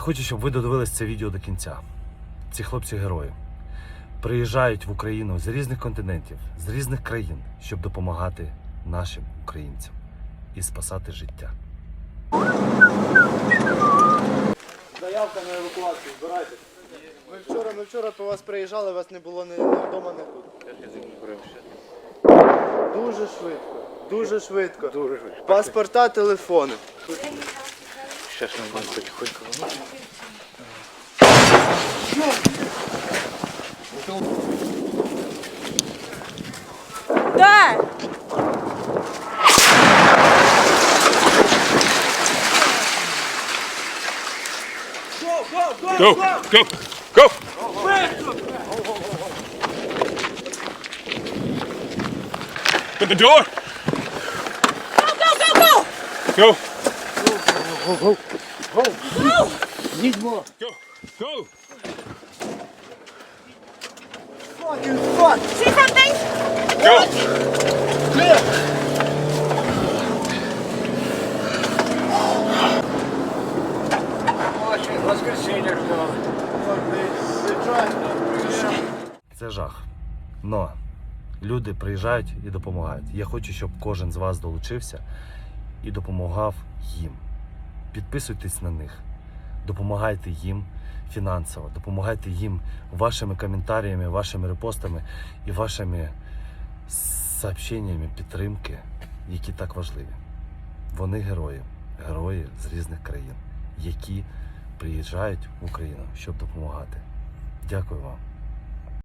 хочу, щоб ви додивились це відео до кінця. Ці хлопці герої приїжджають в Україну з різних континентів, з різних країн, щоб допомагати нашим українцям і спасати життя. Заявка на евакуацію, збирайте. Ми вчора, ми вчора по вас приїжджали, вас не було ні, ні вдома, ні тут. Дуже швидко, дуже швидко. Дуже швидко. Паспорта, телефони. Зараз ми будемо потихоньку виносити. Да! Go, go, go! Open the door. Go, go, go! Go. Їдьмо! Go. Go. See something? Go. Ждали. Це жах. Но люди приїжджають і допомагають. Я хочу, щоб кожен з вас долучився і допомагав їм. Підписуйтесь на них, допомагайте їм фінансово, допомагайте їм вашими коментарями, вашими репостами і вашими сообщеннями підтримки, які так важливі. Вони герої, герої з різних країн, які приїжджають в Україну, щоб допомагати. Дякую вам.